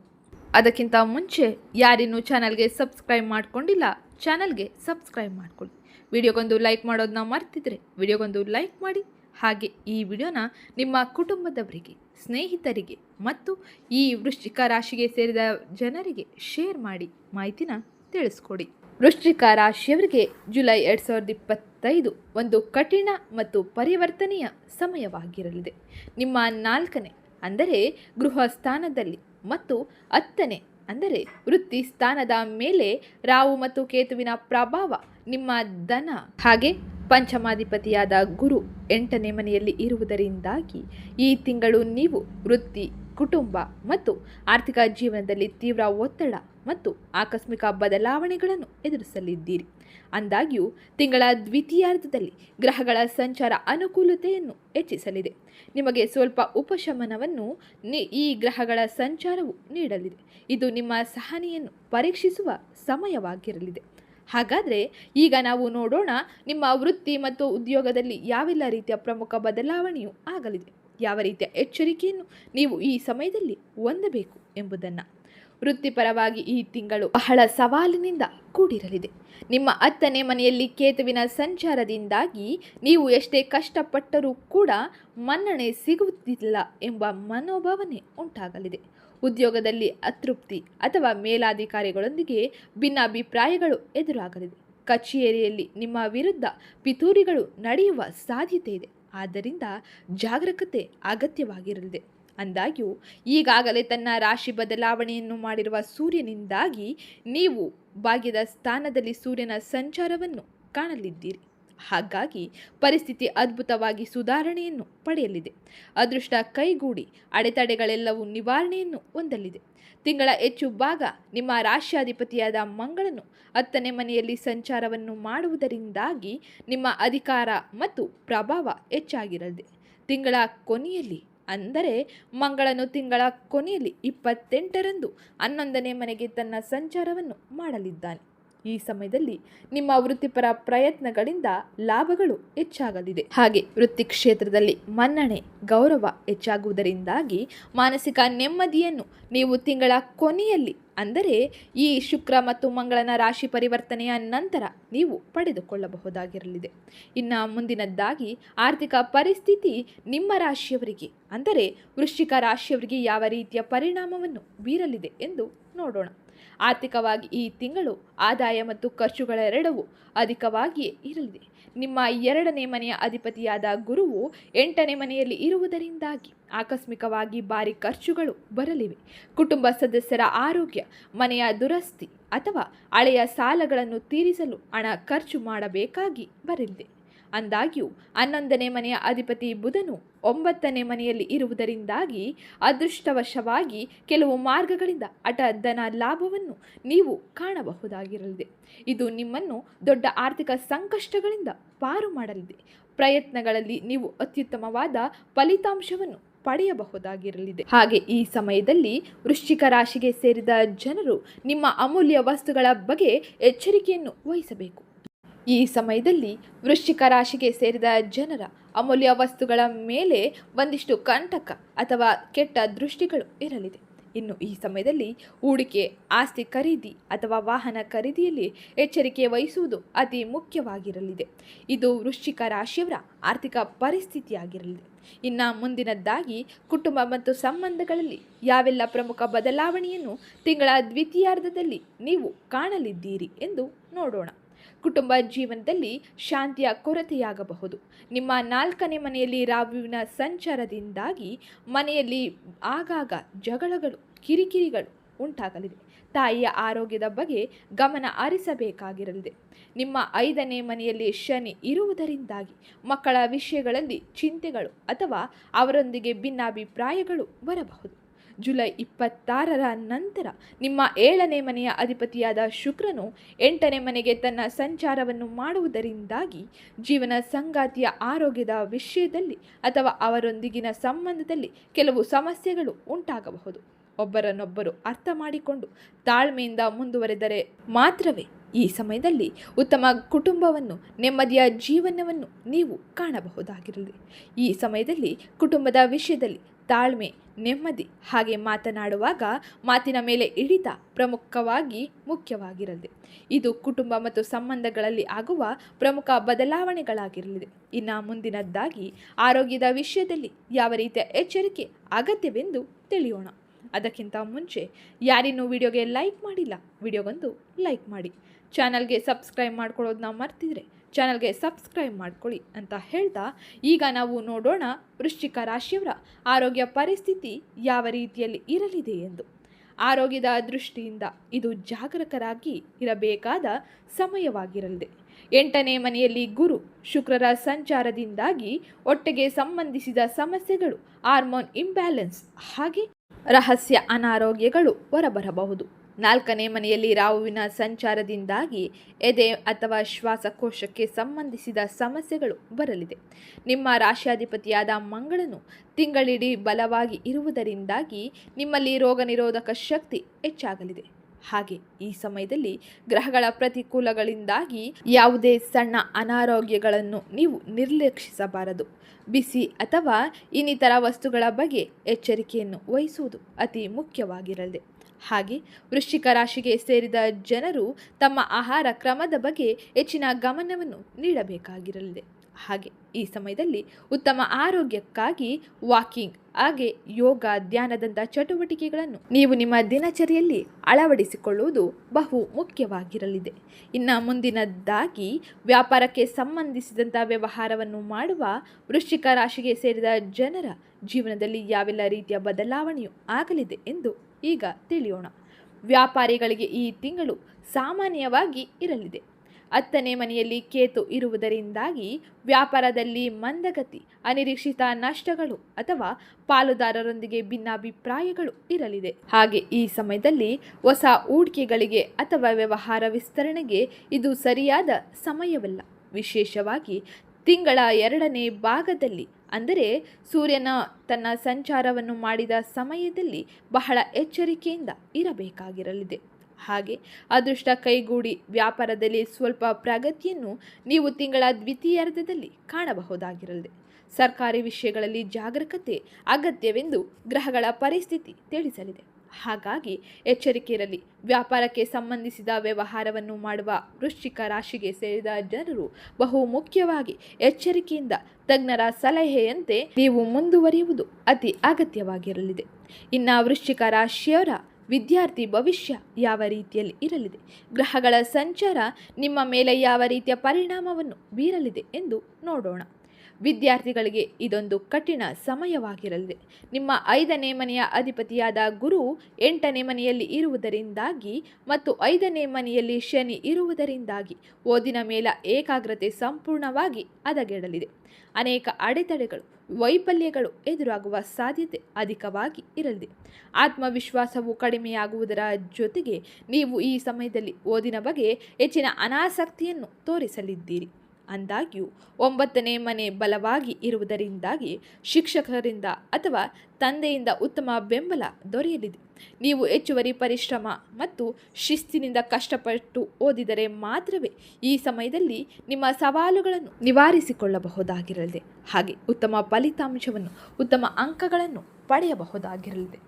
ಅದಕ್ಕಿಂತ ಮುಂಚೆ ಯಾರಿನ್ನೂ ಚಾನಲ್ಗೆ ಸಬ್ಸ್ಕ್ರೈಬ್ ಮಾಡಿಕೊಂಡಿಲ್ಲ, ಚಾನಲ್ಗೆ ಸಬ್ಸ್ಕ್ರೈಬ್ ಮಾಡ್ಕೊಳ್ಳಿ. ವಿಡಿಯೋಗೊಂದು ಲೈಕ್ ಮಾಡೋದನ್ನ ಮರ್ತಿದ್ರೆ ವಿಡಿಯೋಗೊಂದು ಲೈಕ್ ಮಾಡಿ. ಹಾಗೆ ಈ ವಿಡಿಯೋನ ನಿಮ್ಮ ಕುಟುಂಬದವರಿಗೆ, ಸ್ನೇಹಿತರಿಗೆ ಮತ್ತು ಈ ವೃಶ್ಚಿಕ ರಾಶಿಗೆ ಸೇರಿದ ಜನರಿಗೆ ಶೇರ್ ಮಾಡಿ ಮಾಹಿತಿನ ತಿಳಿಸ್ಕೊಡಿ. ವೃಶ್ಚಿಕ ರಾಶಿಯವರಿಗೆ ಜುಲೈ ಎರಡು ಸಾವಿರದ ಇಪ್ಪತ್ತೈದು ಒಂದು ಕಠಿಣ ಮತ್ತು ಪರಿವರ್ತನೆಯ ಸಮಯವಾಗಿರಲಿದೆ. ನಿಮ್ಮ ನಾಲ್ಕನೇ ಅಂದರೆ ಗೃಹ ಸ್ಥಾನದಲ್ಲಿ ಮತ್ತು ಹತ್ತನೇ ಅಂದರೆ ವೃತ್ತಿ ಸ್ಥಾನದ ಮೇಲೆ ರಾವು ಮತ್ತು ಕೇತುವಿನ ಪ್ರಭಾವ ನಿಮ್ಮ ದನ ಹಾಗೆ ಪಂಚಮಾಧಿಪತಿಯಾದ ಗುರು ಎಂಟನೇ ಮನೆಯಲ್ಲಿ ಇರುವುದರಿಂದಾಗಿ ಈ ತಿಂಗಳು ನೀವು ವೃತ್ತಿ, ಕುಟುಂಬ ಮತ್ತು ಆರ್ಥಿಕ ಜೀವನದಲ್ಲಿ ತೀವ್ರ ಒತ್ತಡ ಮತ್ತು ಆಕಸ್ಮಿಕ ಬದಲಾವಣೆಗಳನ್ನು ಎದುರಿಸಲಿದ್ದೀರಿ. ಅಂದಾಗ್ಯೂ, ತಿಂಗಳ ದ್ವಿತೀಯಾರ್ಧದಲ್ಲಿ ಗ್ರಹಗಳ ಸಂಚಾರ ಅನುಕೂಲತೆಯನ್ನು ಹೆಚ್ಚಿಸಲಿದೆ. ನಿಮಗೆ ಸ್ವಲ್ಪ ಉಪಶಮನವನ್ನು ಈ ಗ್ರಹಗಳ ಸಂಚಾರವು ನೀಡಲಿದೆ. ಇದು ನಿಮ್ಮ ಸಹನೆಯನ್ನು ಪರೀಕ್ಷಿಸುವ ಸಮಯವಾಗಿರಲಿದೆ. ಹಾಗಾದರೆ ಈಗ ನಾವು ನೋಡೋಣ ನಿಮ್ಮ ವೃತ್ತಿ ಮತ್ತು ಉದ್ಯೋಗದಲ್ಲಿ ಯಾವೆಲ್ಲ ರೀತಿಯ ಪ್ರಮುಖ ಬದಲಾವಣೆಯು ಆಗಲಿದೆ? ಯಾವ ರೀತಿಯ ಎಚ್ಚರಿಕೆಯನ್ನು ನೀವು ಈ ಸಮಯದಲ್ಲಿ ಹೊಂದಬೇಕು ಎಂಬುದನ್ನು. ವೃತ್ತಿಪರವಾಗಿ ಈ ತಿಂಗಳು ಬಹಳ ಸವಾಲಿನಿಂದ ಕೂಡಿರಲಿದೆ. ನಿಮ್ಮ ಹತ್ತನೇ ಮನೆಯಲ್ಲಿ ಕೇತುವಿನ ಸಂಚಾರದಿಂದಾಗಿ ನೀವು ಎಷ್ಟೇ ಕಷ್ಟಪಟ್ಟರೂ ಕೂಡ ಮನ್ನಣೆ ಸಿಗುತ್ತಿಲ್ಲ ಎಂಬ ಮನೋಭಾವನೆ ಉಂಟಾಗಲಿದೆ. ಉದ್ಯೋಗದಲ್ಲಿ ಅತೃಪ್ತಿ ಅಥವಾ ಮೇಲಾಧಿಕಾರಿಗಳೊಂದಿಗೆ ಭಿನ್ನಾಭಿಪ್ರಾಯಗಳು ಎದುರಾಗಲಿದೆ. ಕಚೇರಿಯಲ್ಲಿ ನಿಮ್ಮ ವಿರುದ್ಧ ಪಿತೂರಿಗಳು ನಡೆಯುವ ಸಾಧ್ಯತೆ ಇದೆ. ಆದ್ದರಿಂದ ಜಾಗರೂಕತೆ ಅಗತ್ಯವಾಗಿರಲಿದೆ. ಅಂದಾಗ್ಯೂ, ಈಗಾಗಲೇ ತನ್ನ ರಾಶಿ ಬದಲಾವಣೆಯನ್ನು ಮಾಡಿರುವ ಸೂರ್ಯನಿಂದಾಗಿ ನೀವು ಭಾಗ್ಯದ ಸ್ಥಾನದಲ್ಲಿ ಸೂರ್ಯನ ಸಂಚಾರವನ್ನು ಕಾಣಲಿದ್ದೀರಿ. ಹಾಗಾಗಿ ಪರಿಸ್ಥಿತಿ ಅದ್ಭುತವಾಗಿ ಸುಧಾರಣೆಯನ್ನು ಪಡೆಯಲಿದೆ. ಅದೃಷ್ಟ ಕೈಗೂಡಿ ಅಡೆತಡೆಗಳೆಲ್ಲವೂ ನಿವಾರಣೆಯನ್ನು ಹೊಂದಲಿದೆ. ತಿಂಗಳ ಹೆಚ್ಚು ಭಾಗ ನಿಮ್ಮ ರಾಶ್ಯಾಧಿಪತಿಯಾದ ಮಂಗಳನು ಹತ್ತನೇ ಮನೆಯಲ್ಲಿ ಸಂಚಾರವನ್ನು ಮಾಡುವುದರಿಂದಾಗಿ ನಿಮ್ಮ ಅಧಿಕಾರ ಮತ್ತು ಪ್ರಭಾವ ಹೆಚ್ಚಾಗಿರಲಿದೆ. ತಿಂಗಳ ಕೊನೆಯಲ್ಲಿ, ಅಂದರೆ ಮಂಗಳನು ತಿಂಗಳ ಕೊನೆಯಲ್ಲಿ ಇಪ್ಪತ್ತೆಂಟರಂದು ಹನ್ನೊಂದನೇ ಮನೆಗೆ ತನ್ನ ಸಂಚಾರವನ್ನು ಮಾಡಲಿದ್ದಾನೆ. ಈ ಸಮಯದಲ್ಲಿ ನಿಮ್ಮ ವೃತ್ತಿಪರ ಪ್ರಯತ್ನಗಳಿಂದ ಲಾಭಗಳು ಹೆಚ್ಚಾಗಲಿದೆ. ಹಾಗೆ ವೃತ್ತಿ ಕ್ಷೇತ್ರದಲ್ಲಿ ಮನ್ನಣೆ, ಗೌರವ ಹೆಚ್ಚಾಗುವುದರಿಂದಾಗಿ ಮಾನಸಿಕ ನೆಮ್ಮದಿಯನ್ನು ನೀವು ತಿಂಗಳ ಕೊನೆಯಲ್ಲಿ ಅಂದರೆ ಈ ಶುಕ್ರ ಮತ್ತು ಮಂಗಳನ ರಾಶಿ ಪರಿವರ್ತನೆಯ ನಂತರ ನೀವು ಪಡೆದುಕೊಳ್ಳಬಹುದಾಗಿರಲಿದೆ. ಇನ್ನು ಮುಂದಿನದ್ದಾಗಿ ಆರ್ಥಿಕ ಪರಿಸ್ಥಿತಿ ನಿಮ್ಮ ರಾಶಿಯವರಿಗೆ ಅಂದರೆ ವೃಶ್ಚಿಕ ರಾಶಿಯವರಿಗೆ ಯಾವ ರೀತಿಯ ಪರಿಣಾಮವನ್ನು ಬೀರಲಿದೆ ಎಂದು ನೋಡೋಣ. ಆರ್ಥಿಕವಾಗಿ ಈ ತಿಂಗಳು ಆದಾಯ ಮತ್ತು ಖರ್ಚುಗಳೆರಡವೂ ಅಧಿಕವಾಗಿಯೇ ಇರಲಿದೆ. ನಿಮ್ಮ ಎರಡನೇ ಮನೆಯ ಅಧಿಪತಿಯಾದ ಗುರುವು ಎಂಟನೇ ಮನೆಯಲ್ಲಿ ಇರುವುದರಿಂದಾಗಿ ಆಕಸ್ಮಿಕವಾಗಿ ಭಾರಿ ಖರ್ಚುಗಳು ಬರಲಿವೆ. ಕುಟುಂಬ ಸದಸ್ಯರ ಆರೋಗ್ಯ, ಮನೆಯ ದುರಸ್ತಿ ಅಥವಾ ಹಳೆಯ ಸಾಲಗಳನ್ನು ತೀರಿಸಲು ಹಣ ಖರ್ಚು ಮಾಡಬೇಕಾಗಿ ಬರಲಿದೆ. ಅಂದಾಗ್ಯೂ ಹನ್ನೊಂದನೇ ಮನೆಯ ಅಧಿಪತಿ ಬುಧನು ಒಂಬತ್ತನೇ ಮನೆಯಲ್ಲಿ ಇರುವುದರಿಂದಾಗಿ ಅದೃಷ್ಟವಶವಾಗಿ ಕೆಲವು ಮಾರ್ಗಗಳಿಂದ ಅಟ ಧನ ಲಾಭವನ್ನು ನೀವು ಕಾಣಬಹುದಾಗಿರಲಿದೆ. ಇದು ನಿಮ್ಮನ್ನು ದೊಡ್ಡ ಆರ್ಥಿಕ ಸಂಕಷ್ಟಗಳಿಂದ ಪಾರು ಮಾಡಲಿದೆ. ಪ್ರಯತ್ನಗಳಲ್ಲಿ ನೀವು ಅತ್ಯುತ್ತಮವಾದ ಫಲಿತಾಂಶವನ್ನು ಪಡೆಯಬಹುದಾಗಿರಲಿದೆ. ಹಾಗೆ ಈ ಸಮಯದಲ್ಲಿ ವೃಶ್ಚಿಕ ರಾಶಿಗೆ ಸೇರಿದ ಜನರು ನಿಮ್ಮ ಅಮೂಲ್ಯ ವಸ್ತುಗಳ ಬಗ್ಗೆ ಎಚ್ಚರಿಕೆಯನ್ನು ವಹಿಸಬೇಕು. ಈ ಸಮಯದಲ್ಲಿ ವೃಶ್ಚಿಕ ರಾಶಿಗೆ ಸೇರಿದ ಜನರ ಅಮೂಲ್ಯ ವಸ್ತುಗಳ ಮೇಲೆ ಒಂದಿಷ್ಟು ಕಂಟಕ ಅಥವಾ ಕೆಟ್ಟ ದೃಷ್ಟಿಗಳು ಇರಲಿದೆ. ಇನ್ನು ಈ ಸಮಯದಲ್ಲಿ ಹೂಡಿಕೆ, ಆಸ್ತಿ ಖರೀದಿ ಅಥವಾ ವಾಹನ ಖರೀದಿಯಲ್ಲಿ ಎಚ್ಚರಿಕೆ ವಹಿಸುವುದು ಅತಿ ಮುಖ್ಯವಾಗಿರಲಿದೆ. ಇದು ವೃಶ್ಚಿಕ ರಾಶಿಯವರ ಆರ್ಥಿಕ ಪರಿಸ್ಥಿತಿಯಾಗಿರಲಿದೆ. ಇನ್ನು ಮುಂದಿನದ್ದಾಗಿ ಕುಟುಂಬ ಮತ್ತು ಸಂಬಂಧಗಳಲ್ಲಿ ಯಾವೆಲ್ಲ ಪ್ರಮುಖ ಬದಲಾವಣೆಯನ್ನು ತಿಂಗಳ ದ್ವಿತೀಯಾರ್ಧದಲ್ಲಿ ನೀವು ಕಾಣಲಿದ್ದೀರಿ ಎಂದು ನೋಡೋಣ. ಕುಟುಂಬ ಜೀವನದಲ್ಲಿ ಶಾಂತಿಯ ಕೊರತೆಯಾಗಬಹುದು. ನಿಮ್ಮ ನಾಲ್ಕನೇ ಮನೆಯಲ್ಲಿ ರಾಹುವಿನ ಸಂಚಾರದಿಂದಾಗಿ ಮನೆಯಲ್ಲಿ ಆಗಾಗ ಜಗಳಗಳು, ಕಿರಿಕಿರಿಗಳು ಉಂಟಾಗಲಿದೆ ತಾಯಿಯ ಆರೋಗ್ಯದ ಬಗ್ಗೆ ಗಮನ ಹರಿಸಬೇಕಾಗಿರಲಿದೆ. ನಿಮ್ಮ ಐದನೇ ಮನೆಯಲ್ಲಿ ಶನಿ ಇರುವುದರಿಂದಾಗಿ ಮಕ್ಕಳ ವಿಷಯಗಳಲ್ಲಿ ಚಿಂತೆಗಳು ಅಥವಾ ಅವರೊಂದಿಗೆ ಭಿನ್ನಾಭಿಪ್ರಾಯಗಳು ಬರಬಹುದು. ಜುಲೈ ಇಪ್ಪತ್ತಾರರ ನಂತರ ನಿಮ್ಮ ಏಳನೇ ಮನೆಯ ಅಧಿಪತಿಯಾದ ಶುಕ್ರನು ಎಂಟನೇ ಮನೆಗೆ ತನ್ನ ಸಂಚಾರವನ್ನು ಮಾಡುವುದರಿಂದಾಗಿ ಜೀವನ ಸಂಗಾತಿಯ ಆರೋಗ್ಯದ ವಿಷಯದಲ್ಲಿ ಅಥವಾ ಅವರೊಂದಿಗಿನ ಸಂಬಂಧದಲ್ಲಿ ಕೆಲವು ಸಮಸ್ಯೆಗಳು ಉಂಟಾಗಬಹುದು. ಒಬ್ಬರನ್ನೊಬ್ಬರು ಅರ್ಥ ಮಾಡಿಕೊಂಡು ತಾಳ್ಮೆಯಿಂದ ಮುಂದುವರೆದರೆ ಮಾತ್ರವೇ ಈ ಸಮಯದಲ್ಲಿ ಉತ್ತಮ ಕುಟುಂಬವನ್ನು, ನೆಮ್ಮದಿಯ ಜೀವನವನ್ನು ನೀವು ಕಾಣಬಹುದಾಗಿರಲಿ. ಈ ಸಮಯದಲ್ಲಿ ಕುಟುಂಬದ ವಿಷಯದಲ್ಲಿ ತಾಳ್ಮೆ, ನೆಮ್ಮದಿ ಹಾಗೆ ಮಾತನಾಡುವಾಗ ಮಾತಿನ ಮೇಲೆ ಹಿಡಿತ ಪ್ರಮುಖವಾಗಿ ಮುಖ್ಯವಾಗಿರಲಿದೆ. ಇದು ಕುಟುಂಬ ಮತ್ತು ಸಂಬಂಧಗಳಲ್ಲಿ ಆಗುವ ಪ್ರಮುಖ ಬದಲಾವಣೆಗಳಾಗಿರಲಿದೆ. ಇನ್ನು ಮುಂದಿನದ್ದಾಗಿ ಆರೋಗ್ಯದ ವಿಷಯದಲ್ಲಿ ಯಾವ ರೀತಿಯ ಎಚ್ಚರಿಕೆ ಅಗತ್ಯವೆಂದು ತಿಳಿಯೋಣ. ಅದಕ್ಕಿಂತ ಮುಂಚೆ ಯಾರಿನ್ನೂ ವಿಡಿಯೋಗೆ ಲೈಕ್ ಮಾಡಿಲ್ಲ, ವಿಡಿಯೋಗೊಂದು ಲೈಕ್ ಮಾಡಿ. ಚಾನಲ್ಗೆ ಸಬ್ಸ್ಕ್ರೈಬ್ ಮಾಡ್ಕೊಳ್ಳೋದನ್ನ ಮರ್ತಿದ್ರೆ ಚಾನಲ್ಗೆ ಸಬ್ಸ್ಕ್ರೈಬ್ ಮಾಡ್ಕೊಳ್ಳಿ ಅಂತ ಹೇಳ್ತಾ ಈಗ ನಾವು ನೋಡೋಣ ವೃಶ್ಚಿಕ ರಾಶಿಯವರ ಆರೋಗ್ಯ ಪರಿಸ್ಥಿತಿ ಯಾವ ರೀತಿಯಲ್ಲಿ ಇರಲಿದೆ ಎಂದು. ಆರೋಗ್ಯದ ದೃಷ್ಟಿಯಿಂದ ಇದು ಜಾಗರೂಕರಾಗಿ ಇರಬೇಕಾದ ಸಮಯವಾಗಿರಲಿದೆ. ಎಂಟನೇ ಮನೆಯಲ್ಲಿ ಗುರು ಶುಕ್ರರ ಸಂಚಾರದಿಂದಾಗಿ ಹೊಟ್ಟೆಗೆ ಸಂಬಂಧಿಸಿದ ಸಮಸ್ಯೆಗಳು, ಹಾರ್ಮೋನ್ ಇಂಬ್ಯಾಲೆನ್ಸ್ ಹಾಗೆ ರಹಸ್ಯ ಅನಾರೋಗ್ಯಗಳು ಹೊರಬರಬಹುದು. ನಾಲ್ಕನೇ ಮನೆಯಲ್ಲಿ ರಾಹುವಿನ ಸಂಚಾರದಿಂದಾಗಿ ಎದೆ ಅಥವಾ ಶ್ವಾಸಕೋಶಕ್ಕೆ ಸಂಬಂಧಿಸಿದ ಸಮಸ್ಯೆಗಳು ಬರಲಿದೆ. ನಿಮ್ಮ ರಾಶಿಯಾಧಿಪತಿಯಾದ ಮಂಗಳನು ತಿಂಗಳಿಡೀ ಬಲವಾಗಿ ಇರುವುದರಿಂದಾಗಿ ನಿಮ್ಮಲ್ಲಿ ರೋಗ ನಿರೋಧಕ ಶಕ್ತಿ ಹೆಚ್ಚಾಗಲಿದೆ. ಹಾಗೆ ಈ ಸಮಯದಲ್ಲಿ ಗ್ರಹಗಳ ಪ್ರತಿಕೂಲಗಳಿಂದಾಗಿ ಯಾವುದೇ ಸಣ್ಣ ಅನಾರೋಗ್ಯಗಳನ್ನು ನೀವು ನಿರ್ಲಕ್ಷಿಸಬಾರದು. ಬಿಸಿ ಅಥವಾ ಇನ್ನಿತರ ವಸ್ತುಗಳ ಬಗ್ಗೆ ಎಚ್ಚರಿಕೆಯನ್ನು ವಹಿಸುವುದು ಅತಿ ಮುಖ್ಯವಾಗಿರಲಿದೆ. ಹಾಗೆ ವೃಶ್ಚಿಕ ರಾಶಿಗೆ ಸೇರಿದ ಜನರು ತಮ್ಮ ಆಹಾರ ಕ್ರಮದ ಬಗ್ಗೆ ಹೆಚ್ಚಿನ ಗಮನವನ್ನು ನೀಡಬೇಕಾಗಿರಲಿದೆ. ಹಾಗೆ ಈ ಸಮಯದಲ್ಲಿ ಉತ್ತಮ ಆರೋಗ್ಯಕ್ಕಾಗಿ ವಾಕಿಂಗ್, ಹಾಗೆ ಯೋಗ ಧ್ಯಾನದಂಥ ಚಟುವಟಿಕೆಗಳನ್ನು ನೀವು ನಿಮ್ಮ ದಿನಚರಿಯಲ್ಲಿ ಅಳವಡಿಸಿಕೊಳ್ಳುವುದು ಬಹು ಮುಖ್ಯವಾಗಿರಲಿದೆ. ಇನ್ನು ಮುಂದಿನದ್ದಾಗಿ ವ್ಯಾಪಾರಕ್ಕೆ ಸಂಬಂಧಿಸಿದಂಥ ವ್ಯವಹಾರವನ್ನು ಮಾಡುವ ವೃಶ್ಚಿಕ ರಾಶಿಗೆ ಸೇರಿದ ಜನರ ಜೀವನದಲ್ಲಿ ಯಾವೆಲ್ಲ ರೀತಿಯ ಬದಲಾವಣೆಯೂ ಆಗಲಿದೆ ಎಂದು ಈಗ ತಿಳಿಯೋಣ. ವ್ಯಾಪಾರಿಗಳಿಗೆ ಈ ತಿಂಗಳು ಸಾಮಾನ್ಯವಾಗಿ ಇರಲಿದೆ. ಹತ್ತನೇ ಮನೆಯಲ್ಲಿ ಕೇತು ಇರುವುದರಿಂದಾಗಿ ವ್ಯಾಪಾರದಲ್ಲಿ ಮಂದಗತಿ, ಅನಿರೀಕ್ಷಿತ ನಷ್ಟಗಳು ಅಥವಾ ಪಾಲುದಾರರೊಂದಿಗೆ ಭಿನ್ನಾಭಿಪ್ರಾಯಗಳು ಇರಲಿದೆ. ಹಾಗೆ ಈ ಸಮಯದಲ್ಲಿ ಹೊಸ ಹೂಡಿಕೆಗಳಿಗೆ ಅಥವಾ ವ್ಯವಹಾರ ವಿಸ್ತರಣೆಗೆ ಇದು ಸರಿಯಾದ ಸಮಯವಲ್ಲ. ವಿಶೇಷವಾಗಿ ತಿಂಗಳ ಎರಡನೇ ಭಾಗದಲ್ಲಿ, ಅಂದರೆ ಸೂರ್ಯನ ತನ್ನ ಸಂಚಾರವನ್ನು ಮಾಡಿದ ಸಮಯದಲ್ಲಿ ಬಹಳ ಎಚ್ಚರಿಕೆಯಿಂದ ಇರಬೇಕಾಗಿರಲಿದೆ. ಹಾಗೆ ಅದೃಷ್ಟ ಕೈಗೂಡಿ ವ್ಯಾಪಾರದಲ್ಲಿ ಸ್ವಲ್ಪ ಪ್ರಗತಿಯನ್ನು ನೀವು ತಿಂಗಳ ದ್ವಿತೀಯಾರ್ಧದಲ್ಲಿ ಕಾಣಬಹುದಾಗಿರಲಿದೆ. ಸರ್ಕಾರಿ ವಿಷಯಗಳಲ್ಲಿ ಜಾಗರೂಕತೆ ಅಗತ್ಯವೆಂದು ಗ್ರಹಗಳ ಪರಿಸ್ಥಿತಿ ತಿಳಿಸಲಿದೆ. ಹಾಗಾಗಿ ಎಚ್ಚರಿಕೆ ಇರಲಿ ವ್ಯಾಪಾರಕ್ಕೆ ಸಂಬಂಧಿಸಿದ ವ್ಯವಹಾರವನ್ನು ಮಾಡುವ ವೃಶ್ಚಿಕ ರಾಶಿಗೆ ಸೇರಿದ ಜನರು ಬಹು ಮುಖ್ಯವಾಗಿ ಎಚ್ಚರಿಕೆಯಿಂದ ತಜ್ಞರ ಸಲಹೆಯಂತೆ ನೀವು ಮುಂದುವರಿಯುವುದು ಅತಿ ಅಗತ್ಯವಾಗಿರಲಿದೆ. ಇನ್ನು ವೃಶ್ಚಿಕ ರಾಶಿಯವರ ವಿದ್ಯಾರ್ಥಿ ಭವಿಷ್ಯ ಯಾವ ರೀತಿಯಲ್ಲಿ ಇರಲಿದೆ? ಗ್ರಹಗಳ ಸಂಚಾರ ನಿಮ್ಮ ಮೇಲೆ ಯಾವ ರೀತಿಯ ಪರಿಣಾಮವನ್ನು ಬೀರಲಿದೆ ಎಂದು ನೋಡೋಣ. ವಿದ್ಯಾರ್ಥಿಗಳಿಗೆ ಇದೊಂದು ಕಠಿಣ ಸಮಯವಾಗಿರಲಿದೆ. ನಿಮ್ಮ ಐದನೇ ಮನೆಯ ಅಧಿಪತಿಯಾದ ಗುರು ಎಂಟನೇ ಮನೆಯಲ್ಲಿ ಇರುವುದರಿಂದಾಗಿ ಮತ್ತು ಐದನೇ ಮನೆಯಲ್ಲಿ ಶನಿ ಇರುವುದರಿಂದಾಗಿ ಓದಿನ ಮೇಲ ಏಕಾಗ್ರತೆ ಸಂಪೂರ್ಣವಾಗಿ ಹದಗೆಡಲಿದೆ. ಅನೇಕ ಅಡೆತಡೆಗಳು, ವೈಫಲ್ಯಗಳು ಎದುರಾಗುವ ಸಾಧ್ಯತೆ ಅಧಿಕವಾಗಿ ಇರಲಿದೆ. ಆತ್ಮವಿಶ್ವಾಸವು ಕಡಿಮೆಯಾಗುವುದರ ಜೊತೆಗೆ ನೀವು ಈ ಸಮಯದಲ್ಲಿ ಓದಿನ ಬಗ್ಗೆ ಹೆಚ್ಚಿನ ಅನಾಸಕ್ತಿಯನ್ನು ತೋರಿಸಲಿದ್ದೀರಿ. ಅಂದಾಗ್ಯೂ ಒಂಬತ್ತನೇ ಮನೆ ಬಲವಾಗಿ ಇರುವುದರಿಂದಾಗಿ ಶಿಕ್ಷಕರಿಂದ ಅಥವಾ ತಂದೆಯಿಂದ ಉತ್ತಮ ಬೆಂಬಲ ದೊರೆಯಲಿದೆ. ನೀವು ಹೆಚ್ಚುವರಿ ಪರಿಶ್ರಮ ಮತ್ತು ಶಿಸ್ತಿನಿಂದ ಕಷ್ಟಪಟ್ಟು ಓದಿದರೆ ಮಾತ್ರವೇ ಈ ಸಮಯದಲ್ಲಿ ನಿಮ್ಮ ಸವಾಲುಗಳನ್ನು ನಿವಾರಿಸಿಕೊಳ್ಳಬಹುದಾಗಿರಲಿದೆ. ಹಾಗೆ ಉತ್ತಮ ಫಲಿತಾಂಶವನ್ನು, ಉತ್ತಮ ಅಂಕಗಳನ್ನು ಪಡೆಯಬಹುದಾಗಿರಲಿದೆ.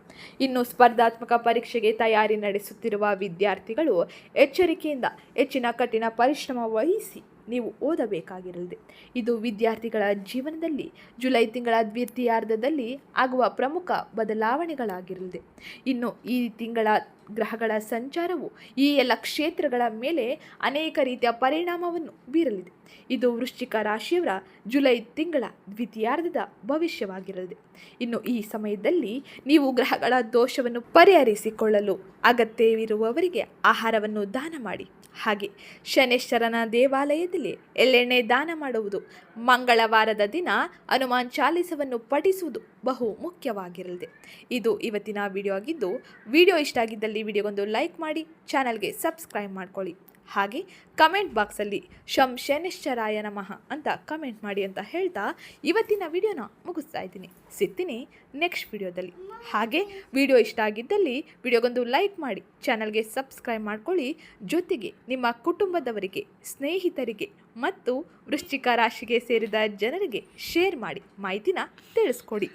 ಇನ್ನು ಸ್ಪರ್ಧಾತ್ಮಕ ಪರೀಕ್ಷೆಗೆ ತಯಾರಿ ನಡೆಸುತ್ತಿರುವ ವಿದ್ಯಾರ್ಥಿಗಳು ಎಚ್ಚರಿಕೆಯಿಂದ ಹೆಚ್ಚಿನ ಕಠಿಣ ಪರಿಶ್ರಮ ವಹಿಸಿ ನೀವು ಓದಬೇಕಾಗಿರಲಿದೆ. ಇದು ವಿದ್ಯಾರ್ಥಿಗಳ ಜೀವನದಲ್ಲಿ ಜುಲೈ ತಿಂಗಳ ದ್ವಿತೀಯಾರ್ಧದಲ್ಲಿ ಆಗುವ ಪ್ರಮುಖ ಬದಲಾವಣೆಗಳಾಗಿರಲಿದೆ. ಇನ್ನು ಈ ತಿಂಗಳ ಗ್ರಹಗಳ ಸಂಚಾರವು ಈ ಎಲ್ಲ ಕ್ಷೇತ್ರಗಳ ಮೇಲೆ ಅನೇಕ ರೀತಿಯ ಪರಿಣಾಮವನ್ನು ಬೀರಲಿದೆ. ಇದು ವೃಶ್ಚಿಕ ರಾಶಿಯವರ ಜುಲೈ ತಿಂಗಳ ದ್ವಿತೀಯಾರ್ಧದ ಭವಿಷ್ಯವಾಗಿರಲಿದೆ. ಇನ್ನು ಈ ಸಮಯದಲ್ಲಿ ನೀವು ಗ್ರಹಗಳ ದೋಷವನ್ನು ಪರಿಹರಿಸಿಕೊಳ್ಳಲು ಅಗತ್ಯವಿರುವವರಿಗೆ ಆಹಾರವನ್ನು ದಾನ ಮಾಡಿ. ಹಾಗೆ ಶನೇಶ್ವರನ ದೇವಾಲಯದಲ್ಲಿ ಎಳ್ಳೆಣ್ಣೆ ದಾನ ಮಾಡುವುದು ಮಂಗಳವಾರದ ದಿನ ಹನುಮಾನ್ ಚಾಲಿಸವನ್ನು ಪಠಿಸುವುದು ಬಹು ಮುಖ್ಯವಾಗಿರಲಿದೆ. ಇದು ಇವತ್ತಿನ ವಿಡಿಯೋ ಆಗಿದ್ದು, ವಿಡಿಯೋ ಇಷ್ಟ ಆಗಿದ್ದಲ್ಲಿ ವಿಡಿಯೋಗೊಂದು ಲೈಕ್ ಮಾಡಿ, ಚಾನಲ್ಗೆ ಸಬ್ಸ್ಕ್ರೈಬ್ ಮಾಡ್ಕೊಳ್ಳಿ. ಹಾಗೆ ಕಮೆಂಟ್ ಬಾಕ್ಸಲ್ಲಿ ಶಂ ಶನಿಶ್ಚರಾಯ ನಮಃ ಅಂತ ಕಮೆಂಟ್ ಮಾಡಿ ಅಂತ ಹೇಳ್ತಾ ಇವತ್ತಿನ ವಿಡಿಯೋನ ಮುಗಿಸ್ತಾ ಇದ್ದೀನಿ. ಸಿಗ್ತೀನಿ ನೆಕ್ಸ್ಟ್ ವಿಡಿಯೋದಲ್ಲಿ. ಹಾಗೆ ವಿಡಿಯೋ ಇಷ್ಟ ಆಗಿದ್ದಲ್ಲಿ ವಿಡಿಯೋಗೊಂದು ಲೈಕ್ ಮಾಡಿ, ಚಾನಲ್ಗೆ ಸಬ್ಸ್ಕ್ರೈಬ್ ಮಾಡ್ಕೊಳ್ಳಿ. ಜೊತೆಗೆ ನಿಮ್ಮ ಕುಟುಂಬದವರಿಗೆ, ಸ್ನೇಹಿತರಿಗೆ ಮತ್ತು ವೃಶ್ಚಿಕ ರಾಶಿಗೆ ಸೇರಿದ ಜನರಿಗೆ ಶೇರ್ ಮಾಡಿ, ಮಾಹಿತಿನ ತಿಳಿಸ್ಕೊಡಿ.